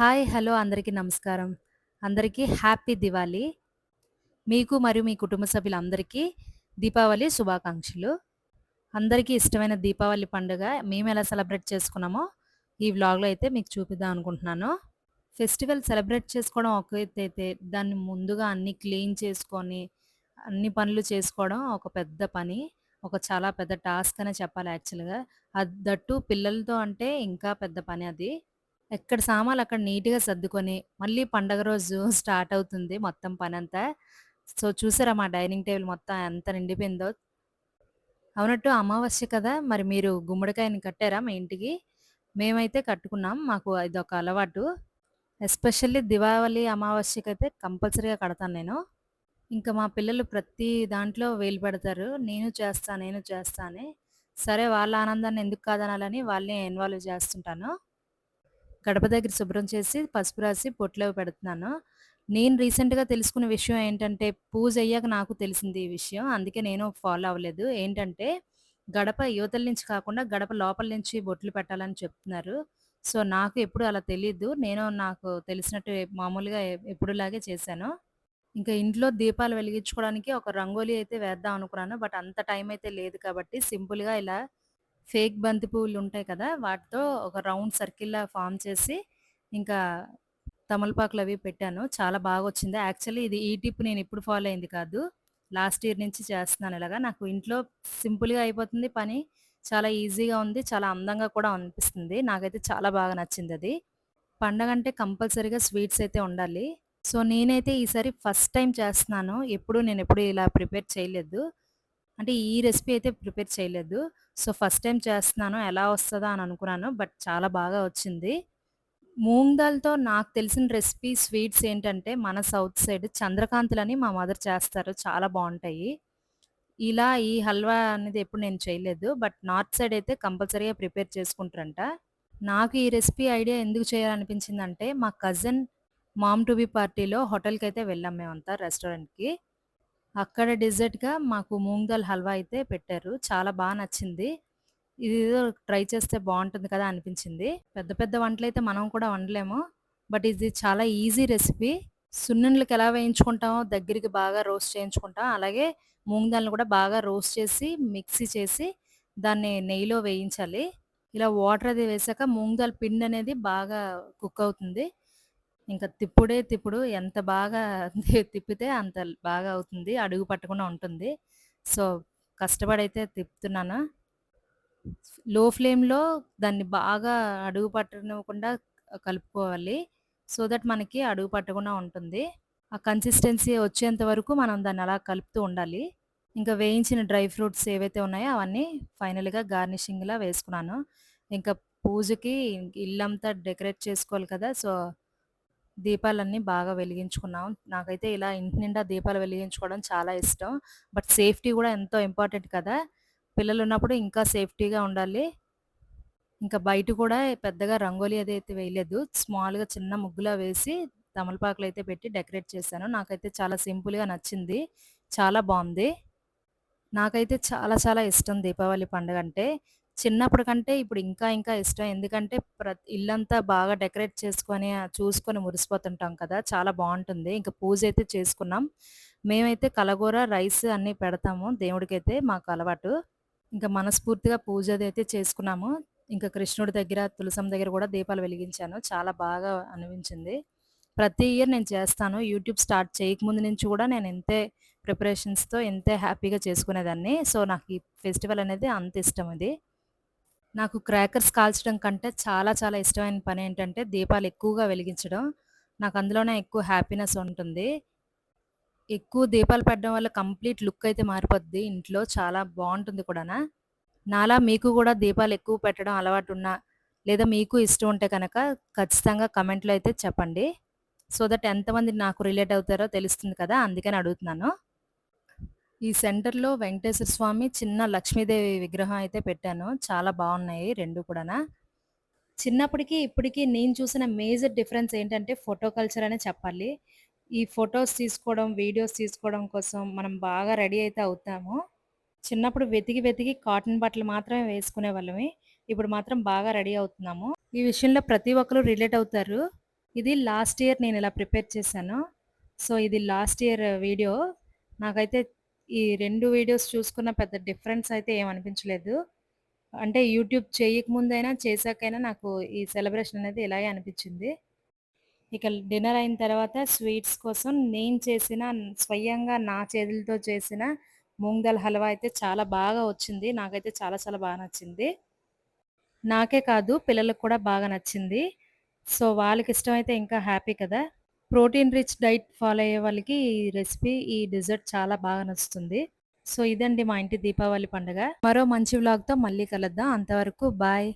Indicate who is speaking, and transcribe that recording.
Speaker 1: Hi! Hello! అందరికీ నమస్కారం. అందరికీ హ్యాపీ దివాళీ. మీకు మరియు మీ కుటుంబ సభ్యులందరికీ దీపావళి శుభాకాంక్షలు. అందరికీ ఇష్టమైన దీపావళి పండుగ మేము ఎలా సెలబ్రేట్ చేసుకున్నామో ఈ వ్లాగ్‌లో అయితే మీకు చూపిద్దాం అనుకుంటున్నాను. ఫెస్టివల్ సెలబ్రేట్ చేసుకోవడం ఒక అయితే దాన్ని ముందుగా అన్ని క్లీన్ చేసుకొని, అన్ని పనులు చేసుకోవడం ఒక పెద్ద పని. ఒక చాలా పెద్ద టాస్క్ అనే చెప్పాలి యాక్చువల్‌గా. అది దట్టు పిల్లలతో అంటే ఇంకా పెద్ద పని అది. ఎక్కడ సామాన్లు అక్కడ నీట్‌గా సర్దుకొని, మళ్ళీ పండగ రోజు స్టార్ట్ అవుతుంది మొత్తం పనంతా. సో, చూసారా మా డైనింగ్ టేబుల్ మొత్తం ఎంత నిండిపోయిందో. అవునట్టు అమావాస్య కదా! మరి మీరు గుమ్మడికాయని కట్టారా మా ఇంటికి? మేమైతే కట్టుకున్నాం. మాకు ఇది ఒక అలవాటు. ఎస్పెషల్లీ దీపావళి అమావాస్యకైతే కంపల్సరీగా కడతాను నేను. ఇంకా మా పిల్లలు ప్రతి దాంట్లో వేలు పెడతారు. నేను చేస్తా, నేను చేస్తానే సరే వాళ్ళ ఆనందాన్ని ఎందుకు కాదనాలని వాళ్ళని ఇన్వాల్వ్ చేస్తుంటాను. గడప దగ్గర శుభ్రం చేసి, పసుపు రాసి బొట్లవి పెడుతున్నాను. నేను రీసెంట్‌గా తెలుసుకున్న విషయం ఏంటంటే, పూజ అయ్యాక నాకు తెలిసింది ఈ విషయం. అందుకే నేను ఫాలో అవ్వలేదు. ఏంటంటే, గడప యువతల నుంచి కాకుండా గడప లోపల నుంచి బొట్లు పెట్టాలని చెప్తున్నారు. సో, నాకు ఎప్పుడు అలా తెలియదు నేను నాకు తెలిసినట్టు మామూలుగా ఎప్పుడులాగే చేశాను. ఇంకా ఇంట్లో దీపాలు వెలిగించుకోవడానికి ఒక రంగోలి అయితే వేద్దాం అనుకున్నాను. బట్ అంత టైం అయితే లేదు కాబట్టి సింపుల్‌గా ఇలా ఫేక్ బంతి పువ్వులు ఉంటాయి కదా! వాటితో ఒక రౌండ్ సర్కిల్‌లా ఫామ్ చేసి, ఇంకా తమలపాకులు అవి పెట్టాను. చాలా బాగా వచ్చింది యాక్చువల్లీ ఇది ఈ టిప్ నేనెప్పుడు ఫాలో అయింది కాదు. లాస్ట్ ఇయర్ నుంచి చేస్తున్నాను ఇలాగా. నాకు ఇంట్లో సింపుల్‌గా అయిపోతుంది పని. చాలా ఈజీగా ఉంది. చాలా అందంగా కూడా అనిపిస్తుంది. నాకైతే చాలా బాగా నచ్చింది అది పండగ అంటే కంపల్సరీగా స్వీట్స్ అయితే ఉండాలి. సో, నేనైతే ఈసారి ఫస్ట్ టైం చేస్తున్నాను. ఎప్పుడు నేనెప్పుడు ఇలా ప్రిపేర్ చేయలేదు. అంటే ఈ రెసిపీ అయితే ప్రిపేర్ చేయలేదు. సో, ఫస్ట్ టైం చేస్తున్నాను. ఎలా వస్తుందా అని అనుకున్నాను. బట్ చాలా బాగా వచ్చింది. మూంగ్ దాల్‌తో నాకు తెలిసిన రెసిపీ స్వీట్స్ ఏంటంటే, మన సౌత్ సైడ్ చంద్రకాంతులని మా మదర్ చేస్తారు. చాలా బాగుంటాయి ఇలా ఈ హల్వా అనేది ఎప్పుడు నేను చేయలేదు. బట్ నార్త్ సైడ్ అయితే కంపల్సరీగా ప్రిపేర్ చేసుకుంటారంట. నాకు ఈ రెసిపీ ఐడియా ఎందుకు చేయాలనిపించిందంటే, మా కజిన్ మామ్ టు బీ పార్టీలో అయితే వెళ్ళాం మేమంతా రెస్టారెంట్‌కి. అక్కడ డెజర్ట్‌గా మాకు మూంగ్ దాల్ హల్వా అయితే పెట్టారు. చాలా బాగా నచ్చింది. ఇది ట్రై చేస్తే బాగుంటుంది కదా అనిపించింది. పెద్ద పెద్ద వంటలు అయితే మనం కూడా వండలేము. బట్ ఇది చాలా ఈజీ రెసిపీ. సున్నుండలకి ఎలా వేయించుకుంటామో దగ్గరికి బాగా రోస్ట్ చేయించుకుంటాం. అలాగే మూంగ్ దాల్‌ని కూడా బాగా రోస్ట్ చేసి, మిక్సీ చేసి, దాన్ని నెయ్యిలో వేయించాలి. ఇలా వాటర్ అది వేసాక మూంగ్ దాల్ పిండనేది బాగా కుక్ అవుతుంది. ఇంకా తిప్పుడే తిప్పుడు ఎంత బాగా తిప్పితే అంత బాగా అవుతుంది. అడుగు పట్టకుండా ఉంటుంది. సో, కష్టపడైతే తిప్పుతున్నాను. లో ఫ్లేమ్‌లో దాన్ని బాగా అడుగు పట్టనివ్వకుండా కలుపుకోవాలి. సో దట్ మనకి అడుగు పట్టకుండా ఉంటుంది. ఆ కన్సిస్టెన్సీ వచ్చేంత వరకు మనం దాన్ని అలా కలుపుతూ ఉండాలి. ఇంకా వేయించిన డ్రై ఫ్రూట్స్ ఏవైతే ఉన్నాయో అవన్నీ ఫైనల్‌గా గార్నిషింగ్‌లా వేసుకున్నాను. ఇంకా పూజకి ఇల్లంతా డెకరేట్ చేసుకోవాలి కదా! సో, దీపాలన్నీ బాగా వెలిగించుకున్నాం. నాకైతే ఇలా ఇంటి నిండా దీపాలు వెలిగించుకోవడం చాలా ఇష్టం. బట్ సేఫ్టీ కూడా ఎంతో ఇంపార్టెంట్ కదా! పిల్లలు ఉన్నప్పుడు ఇంకా సేఫ్టీగా ఉండాలి. ఇంకా బయట కూడా పెద్దగా రంగోలి అదైతే వేయలేదు. స్మాల్‌గా చిన్న ముగ్గులా వేసి తమలపాకులు అయితే పెట్టి డెకరేట్ చేశాను. నాకైతే చాలా సింపుల్‌గా నచ్చింది. చాలా బాగుంది నాకైతే చాలా చాలా ఇష్టం దీపావళి పండుగ అంటే చిన్నప్పుడు కంటే ఇప్పుడు ఇంకా ఇంకా ఇష్టం. ఎందుకంటే ప్రతి ఇల్లంతా బాగా డెకరేట్ చేసుకొని, ఆహ్, చూసుకొని మురిసిపోతుంటాం కదా! చాలా బావుంటుంది. ఇంక పూజైతే చేసుకున్నాం. మేమైతే కలగూర, రైస్ అన్నీ పెడతాము దేవుడికైతే మాకు అలవాటు. ఇంక మనస్ఫూర్తిగా పూజ అదైతే చేసుకున్నాము. ఇంక కృష్ణుడి దగ్గర, తులసమ్మ దగ్గర కూడా దీపాలు వెలిగించాను. చాలా బాగా అనిపించింది. ప్రతి ఇయర్ నేను చేస్తాను. యూట్యూబ్ స్టార్ట్ చేయకముందు నుంచి కూడా నేను ఇంతే ప్రిపరేషన్స్‌తో ఇంతే హ్యాపీగా చేసుకునేదాన్ని. సో, నాకు ఈ ఫెస్టివల్ అనేది అంత ఇష్టం ఇది. నాకు క్రాకర్స్ కాల్చడం కంటే చాలా చాలా ఇష్టమైన పని ఏంటంటే దీపాలు ఎక్కువగా వెలిగించడం. నాకు అందులోనే ఎక్కువ హ్యాపీనెస్ ఉంటుంది. ఎక్కువ దీపాలు పెట్టడం వల్ల కంప్లీట్ లుక్ అయితే మారిపోద్ది ఇంట్లో. చాలా బాగుంటుంది కూడానా. నాలా మీకు కూడా దీపాలు ఎక్కువ పెట్టడం అలవాటు ఉన్నా లేదా మీకు ఇష్టం ఉంటే కనుక ఖచ్చితంగా కమెంట్లో అయితే చెప్పండి. సో దట్ ఎంతమంది నాకు రిలేట్ అవుతారో తెలుస్తుంది కదా! అందుకని అడుగుతున్నాను. ఈ సెంటర్‌లో వెంకటేశ్వర స్వామి, చిన్న లక్ష్మీదేవి విగ్రహం అయితే పెట్టాను. చాలా బాగున్నాయి రెండు కూడానా. చిన్నప్పటికి, ఇప్పటికీ నేను చూసిన మేజర్ డిఫరెన్స్ ఏంటంటే ఫోటో కల్చర్ అనే చెప్పాలి. ఈ ఫొటోస్ తీసుకోవడం, వీడియోస్ తీసుకోవడం కోసం మనం బాగా రెడీ అయితే అవుతాము. చిన్నప్పుడు వెతికి, వెతికి కాటన్ బట్టలు మాత్రమే వేసుకునే వాళ్ళమే ఇప్పుడు మాత్రం బాగా రెడీ అవుతున్నాము. ఈ విషయంలో ప్రతి ఒక్కరు రిలేట్ అవుతారు. ఇది లాస్ట్ ఇయర్ నేను ఇలా ప్రిపేర్ చేశాను. సో, ఇది లాస్ట్ ఇయర్ వీడియో. నాకైతే ఈ రెండు వీడియోస్ చూసుకున్న పెద్ద డిఫరెన్స్ అయితే ఏమనిపించలేదు అంటే యూట్యూబ్ చేయకముందైనా, చేశాకైనా నాకు ఈ సెలబ్రేషన్ అనేది ఇలాగే అనిపించింది. ఇక డిన్నర్ అయిన తర్వాత స్వీట్స్ కోసం నేను చేసిన స్వయంగా నా చేతులతో చేసిన మూంగ్ దాల్ హల్వా అయితే చాలా బాగా వచ్చింది. నాకైతే చాలా చాలా బాగా నచ్చింది. నాకే కాదు పిల్లలకి కూడా బాగా నచ్చింది. సో, వాళ్ళకి ఇష్టమైతే ఇంకా హ్యాపీ కదా! ప్రోటీన్ రిచ్ డైట్ ఫాలో అయ్యే వాళ్ళకి ఈ రెసిపీ, ఈ డెజర్ట్ చాలా బాగా నచ్చుతుంది. సో, ఇదండి మా ఇంటి దీపావళి పండుగ. మరో మంచి వ్లాగ్‌తో మళ్ళీ కలుద్దాం. అంతవరకు బాయ్.